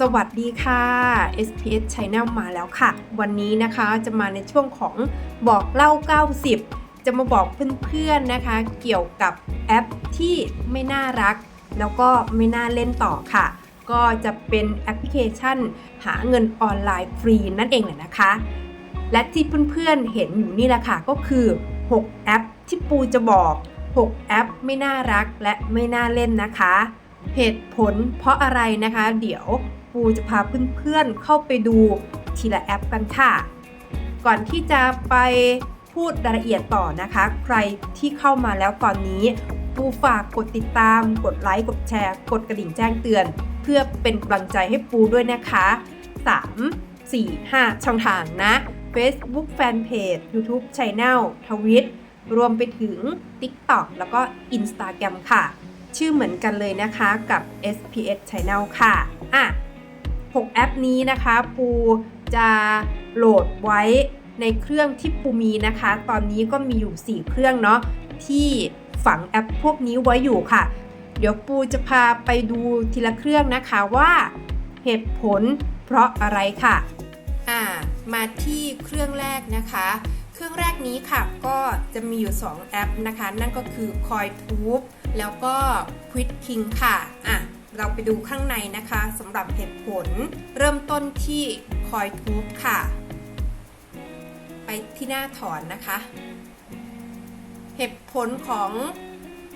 สวัสดีค่ะ SPS Channel มาแล้วค่ะ วันนี้นะคะจะมาในช่วงของบอกเล่า 90 จะมาบอกเพื่อนๆนะคะ เกี่ยวกับแอปที่ไม่น่ารัก แล้วก็ไม่น่าเล่นต่อค่ะ ก็จะเป็นแอปพลิเคชัน หาเงินออนไลน์ฟรีนั่นเองแหละนะคะ และที่เพื่อนๆเห็นอยู่นี่แหละค่ะ ก็คือ 6 แอปที่ปูจะบอก 6 แอปไม่น่ารักและไม่น่าเล่นนะคะ เหตุผลเพราะอะไรนะคะ เดี๋ยวปูจะพาเพื่อนๆเข้าไปดูทีละแอปกันค่ะ ก่อนที่จะไปพูดรายละเอียดต่อนะคะ ใครที่เข้ามาแล้วตอนนี้ปูฝากกดติดตาม กดไลค์ กดแชร์ กดกระดิ่งแจ้งเตือน เพื่อเป็นกำลังใจให้ปูด้วยนะคะ 3 4 5 ช่องทางนะ Facebook Fanpage YouTube Channel ทวิตรวมไปถึง TikTok แล้วก็ Instagram ค่ะ ชื่อเหมือนกันเลยนะคะกับ SPS Channel ค่ะอะ 6 แอปนี้นะคะปูจะโหลดไว้ในเครื่องที่ปูมีนะคะ ตอนนี้ก็มีอยู่ 4 เครื่องเนาะที่ฝังแอปพวกนี้ไว้อยู่ค่ะ เดี๋ยวปูจะพาไปดูทีละเครื่องนะคะว่าเหตุผลเพราะอะไรค่ะ อ่า มาที่เครื่องแรกนะคะ เครื่องแรกนี้ค่ะก็จะมีอยู่ 2 แอปนะคะ นั่นก็คือ CoinTube แล้วก็ Quid King ค่ะอะ เราไปดูข้างในนะคะสำหรับเหตุผลเริ่มต้นที่ CoinTube ค่ะ ไปที่หน้าถอนนะคะ เหตุผลของ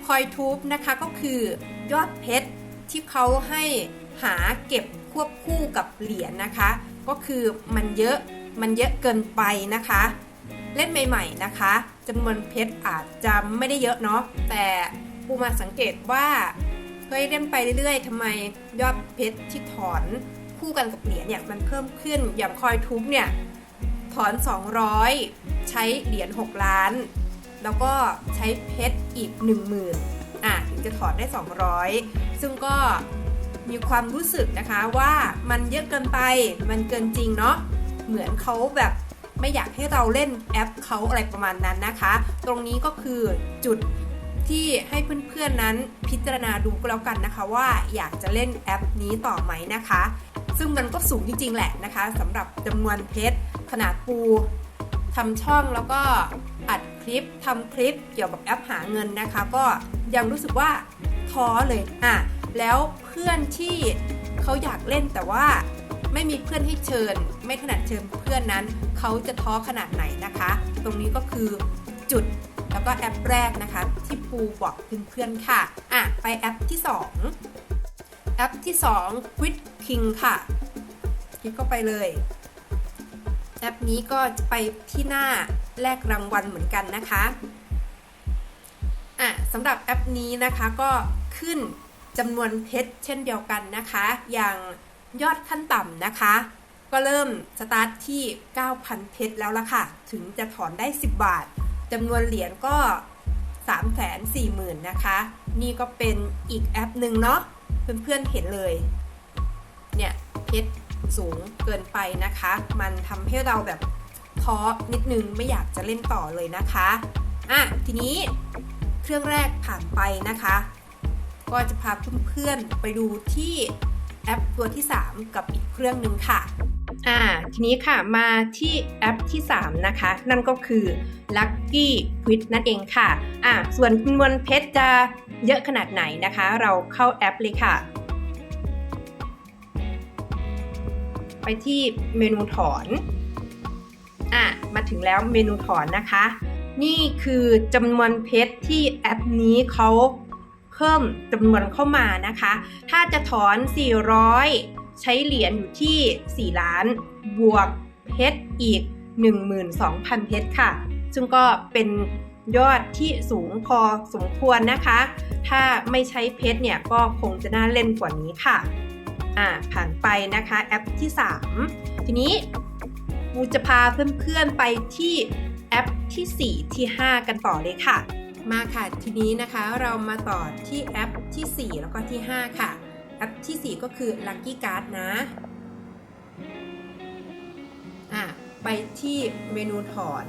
CoinTube นะคะก็คือยอดเพชรที่เขาให้หาเก็บควบคู่กับเหรียญนะคะ ก็คือมันเยอะมันเยอะเกินไปนะคะ เล่นใหม่ ๆ นะคะจำนวนเพชรอาจจะไม่ได้เยอะเนาะแต่ ปูมาสังเกตว่าเฮ้ยเล่นไปเรื่อยๆทำไมยอดเพชรที่ถอนคู่กันกับเหรียญเนี่ยมันเพิ่มขึ้นอย่างคอยทุบเนี่ยถอน 200 ใช้เหรียญ6ล้าน แล้วก็ใช้เพชรอีก 10,000อะถึงจะถอนได้ 200 ซึ่งก็มีความรู้สึกนะคะว่ามันเยอะเกินไปมันเกินจริงเนาะเหมือนเขาแบบไม่อยากให้เราเล่นแอปเขาอะไรประมาณนั้นนะคะ ตรงนี้ก็คือจุด ที่ให้เพื่อนๆนั้นพิจารณาดูก็แล้วกันนะคะ ว่าอยากจะเล่นแอปนี้ต่อไหมนะคะ ซึ่งมันก็สูงจริง ๆ แหละนะคะสำหรับจำนวนเพชรขนาดปูทำช่องแล้วก็อัดคลิปทำคลิปเกี่ยวกับแอปหาเงินนะคะ ก็ยังรู้สึกว่าท้อเลยอะแล้วเพื่อนที่เขาอยากเล่นแต่ว่าไม่มีเพื่อนให้เชิญ ไม่ถนัดเชิญเพื่อนนั้น เขาจะท้อขนาดไหนนะคะ ตรงนี้ก็คือจุด แล้วก็แอปแรกนะคะ ที่ปูบอกเพื่อนๆค่ะ อะ ไปแอปที่ 2 แอปที่ 2 Quid King ค่ะ คลิกเข้าไปเลย แอปนี้ก็จะไปที่หน้าแลกรางวัลเหมือนกันนะคะอะสำหรับแอปนี้นะคะก็ขึ้นจำนวนเพชรเช่นเดียวกันนะคะ อย่างยอดขั้นต่ำนะคะ ก็เริ่มสตาร์ทที่ 9,000 เพชรแล้วละค่ะ ถึงจะถอนได้ 10 บาท จำนวนเหรียญก็340,000นะคะ นี่ก็เป็นอีกแอปหนึ่งเนาะเพื่อนๆเห็นเลย เนี่ยเพชรสูงเกินไปนะคะ มันทำให้เราแบบท้อนิดนึงไม่อยากจะเล่นต่อเลยนะคะอะทีนี้เครื่องแรกผ่านไปนะคะ ก็จะพาเพื่อนๆไปดูที่แอปตัวที่ 3 กับอีกเครื่องหนึ่งค่ะ อ่าทีนี้ค่ะมาที่แอปที่ 3 นะคะ นั่นก็คือ Lucky Quid นั่นเองค่ะอ่าส่วนจำนวนเพชรจะเยอะขนาดไหนนะคะ เราเข้าแอปเลยค่ะ ไปที่เมนูถอนอะมาถึงแล้วเมนูถอนนะคะ นี่คือจำนวนเพชรที่แอปนี้เขาเพิ่มจำนวนเข้ามานะคะ ถ้าจะถอน 400 ใช้เหรียญอยู่ที่ 4 ล้าน บวกเพชรอีก 12,000 เพชรค่ะ ซึ่งก็เป็นยอดที่สูงพอสมควรนะคะ ถ้าไม่ใช้เพชรเนี่ยก็คงจะน่าเล่นกว่านี้ค่ะ อ่า ผ่านไปนะคะแอปที่ 3 ทีนี้กูจะพาเพื่อนๆไปที่แอปที่ 4 ที่ 5 กันต่อเลยค่ะ มาค่ะ ทีนี้นะคะเรามาต่อที่แอปที่ 4 แล้วก็ที่ 5 ค่ะ แอปที่ 4 ก็คือ Lucky Card นะอะไปที่เมนูถอน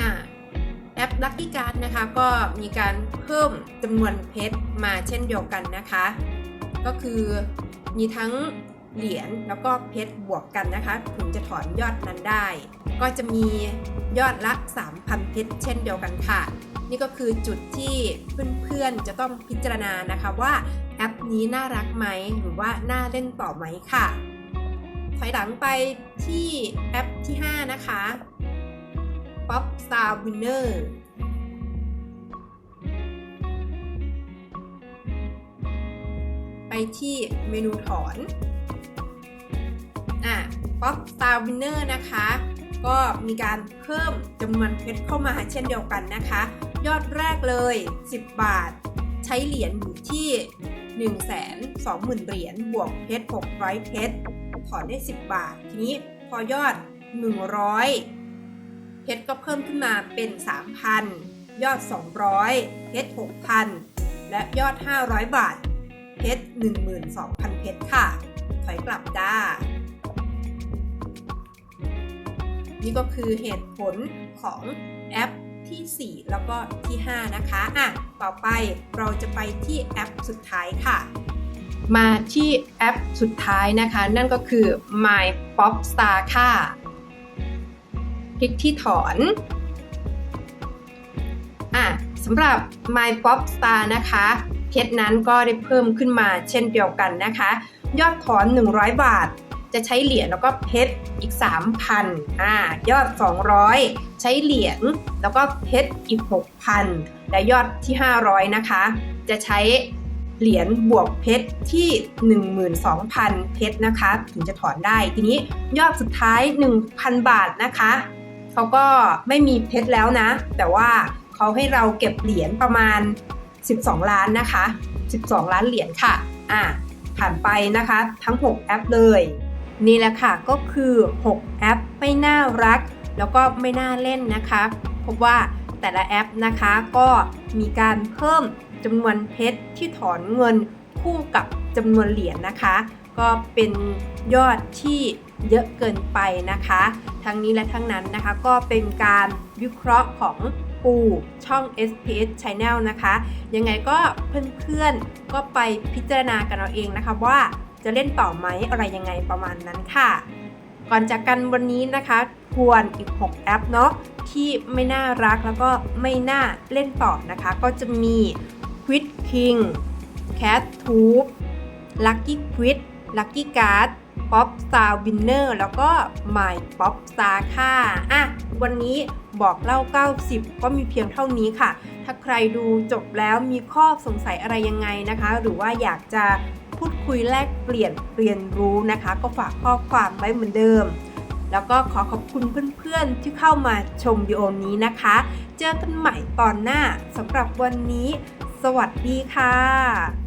อะแอป Lucky Card นะคะก็มีการเพิ่มจำนวนเพชรมาเช่นเดียวกันนะคะ ก็คือมีทั้งเหรียญแล้วก็เพชรบวกกันนะคะ ถึงจะถอนยอดนั้นได้ ก็จะมียอดละ 3,000 เพชรเช่นเดียวกันค่ะ นี่ก็คือจุดที่เพื่อนๆจะต้องพิจารณานะคะว่าแอปนี้น่ารักไหมหรือว่าน่าเล่นต่อไหมค่ะ ถอยหลังไปที่แอปที่ 5 นะคะ Pop Star Winner ไปที่เมนูถอนอะ Pop Star Winner นะคะ ก็มีการเพิ่มจำนวนเพชรเข้ามาเช่นเดียวกันนะคะ ยอดแรกเลย 10 บาท ใช้เหรียญอยู่ที่ 1 2 0 0 0 0 เหรียญบวกเพชร600 เพชรถอนได้ 10 บาท ทีนี้พอยอด 100 เพชรก็เพิ่มขึ้นมาเป็น 3,000 ยอด 200 เพชร6,000 และยอด 500 บาท เพชร12,000 เพชรค่ะ ถอยกลับจ้านี่ก็คือเหตุผลของแอป ที่ 4 แล้วก็ที่ 5 นะคะอะต่อไปเราจะไปที่แอปสุดท้ายค่ะ มาที่แอปสุดท้ายนะคะ นั่นก็คือ My Pop Star ค่ะ คลิกที่ถอนอะสำหรับ My Pop Star นะคะเพชรนั้นก็ได้เพิ่มขึ้นมาเช่นเดียวกันนะคะ ยอดถอน 100 บาท จะใช้เหรียญแล้วก็เพชรอีก 3,000อ่ายอด 200 ใช้เหรียญแล้วก็เพชรอีก 6,000 และยอดที่ 500 นะคะ จะใช้เหรียญบวกเพชรที่ 12,000 เพชรนะคะ ถึงจะถอนได้ทีนี้ยอดสุดท้าย 1,000 บาทนะคะเขาก็ไม่มีเพชรแล้วนะ แต่ว่าเขาให้เราเก็บเหรียญประมาณ 12 ล้านนะคะ 12 ล้านเหรียญค่ะ อะผ่านไปนะคะ ทั้ง 6 แอปเลย นี่แหละค่ะก็คือ 6 แอปไม่น่ารัก แล้วก็ไม่น่าเล่นนะคะพบว่าแต่ละแอปนะคะก็มีการเพิ่มจำนวนเพชรที่ถอนเงินคู่กับจำนวนเหรียญนะคะ ก็เป็นยอดที่เยอะเกินไปนะคะ ทั้งนี้และทั้งนั้นนะคะก็เป็นการวิเคราะห์ของปูช่อง SPS Channel นะคะ ยังไงก็เพื่อนๆก็ไปพิจารณากันเอาเองนะคะว่า จะเล่นต่อไหมอะไรยังไงประมาณนั้นค่ะ ก่อนจากกันวันนี้นะคะทวนอีก 6 แอปเนาะที่ไม่น่ารักแล้วก็ไม่น่าเล่นต่อนะคะ ก็จะมี Quid King Cat Tube Lucky Quid Lucky Card Pop Star Winner แล้วก็ My Pop Star ค่ะอะ วันนี้บอกเล่า 90 ก็มีเพียงเท่านี้ค่ะ ถ้าใครดูจบแล้วมีข้อสงสัยอะไรยังไงนะคะ หรือว่าอยากจะ พูดคุยแลกเปลี่ยนเรียนรู้นะคะ ก็ฝากข้อความไว้เหมือนเดิม แล้วก็ขอขอบคุณเพื่อนๆที่เข้ามาชมวิดีโอนี้นะคะ เจอกันใหม่ตอนหน้าสำหรับวันนี้ สวัสดีค่ะ